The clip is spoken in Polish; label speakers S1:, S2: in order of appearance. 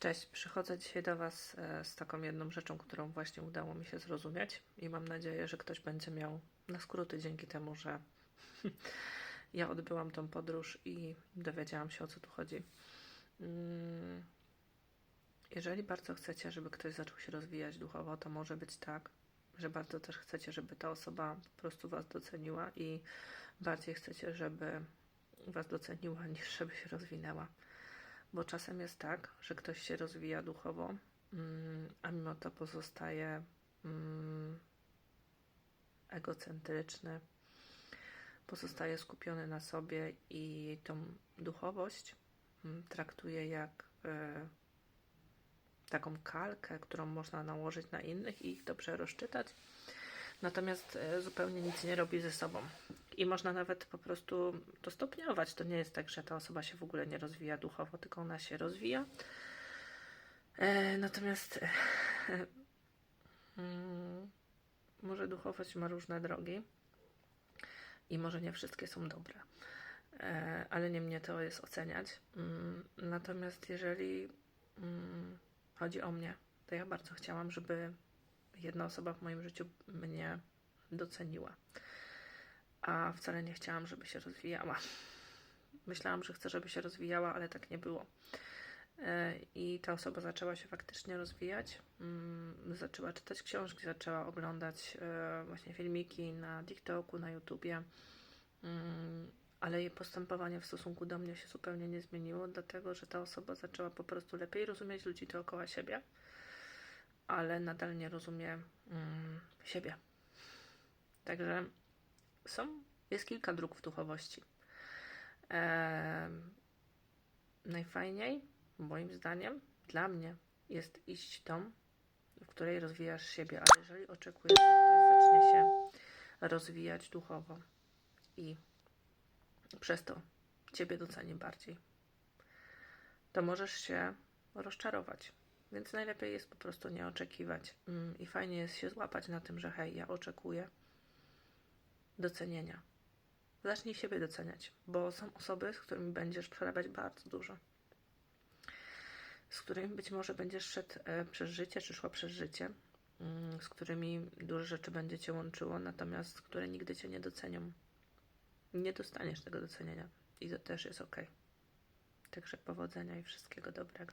S1: Cześć, przychodzę dzisiaj do Was e, z taką jedną rzeczą, którą właśnie udało mi się zrozumieć i mam nadzieję, że ktoś będzie miał na skróty dzięki temu, że ja odbyłam tą podróż i dowiedziałam się o co tu chodzi. Mm, Jeżeli bardzo chcecie, żeby ktoś zaczął się rozwijać duchowo, to może być tak, że bardzo też chcecie, żeby ta osoba po prostu Was doceniła i bardziej chcecie, żeby Was doceniła niż żeby się rozwinęła. Bo czasem jest tak, że ktoś się rozwija duchowo, mm, a mimo to pozostaje mm, egocentryczny, pozostaje skupiony na sobie i tą duchowość mm, traktuje jak e, taką kalkę, którą można nałożyć na innych i ich dobrze rozczytać. Natomiast e, zupełnie nic nie robi ze sobą. I można nawet po prostu to stopniować. To nie jest tak, że ta osoba się w ogóle nie rozwija duchowo, tylko ona się rozwija. E, natomiast e, mm, może duchowość ma różne drogi i może nie wszystkie są dobre. E, ale nie mnie to jest oceniać. Mm, natomiast jeżeli mm, chodzi o mnie, to ja bardzo chciałam, żeby jedna osoba w moim życiu mnie doceniła. A wcale nie chciałam, żeby się rozwijała. Myślałam, że chcę, żeby się rozwijała, ale tak nie było. E, I ta osoba zaczęła się faktycznie rozwijać. Mm, Zaczęła czytać książki, zaczęła oglądać e, właśnie filmiki na TikToku, na YouTubie. Mm, Ale jej postępowanie w stosunku do mnie się zupełnie nie zmieniło, dlatego że ta osoba zaczęła po prostu lepiej rozumieć ludzi dookoła siebie ale nadal nie rozumie mm, siebie. Także są, jest kilka dróg w duchowości. Em, najfajniej, moim zdaniem, dla mnie jest iść tą, w której rozwijasz siebie, ale jeżeli oczekujesz, że ktoś zacznie się rozwijać duchowo i przez to ciebie doceni bardziej, to możesz się rozczarować. Więc najlepiej jest po prostu nie oczekiwać. Mm, I fajnie jest się złapać na tym, że hej, ja oczekuję docenienia. Zacznij siebie doceniać, bo są osoby, z którymi będziesz przerabiać bardzo dużo. Z którymi być może będziesz szedł e, przez życie, czy szła przez życie, mm, z którymi dużo rzeczy będzie cię łączyło, natomiast które nigdy cię nie docenią. Nie dostaniesz tego docenienia i to też jest ok. Także powodzenia i wszystkiego dobrego.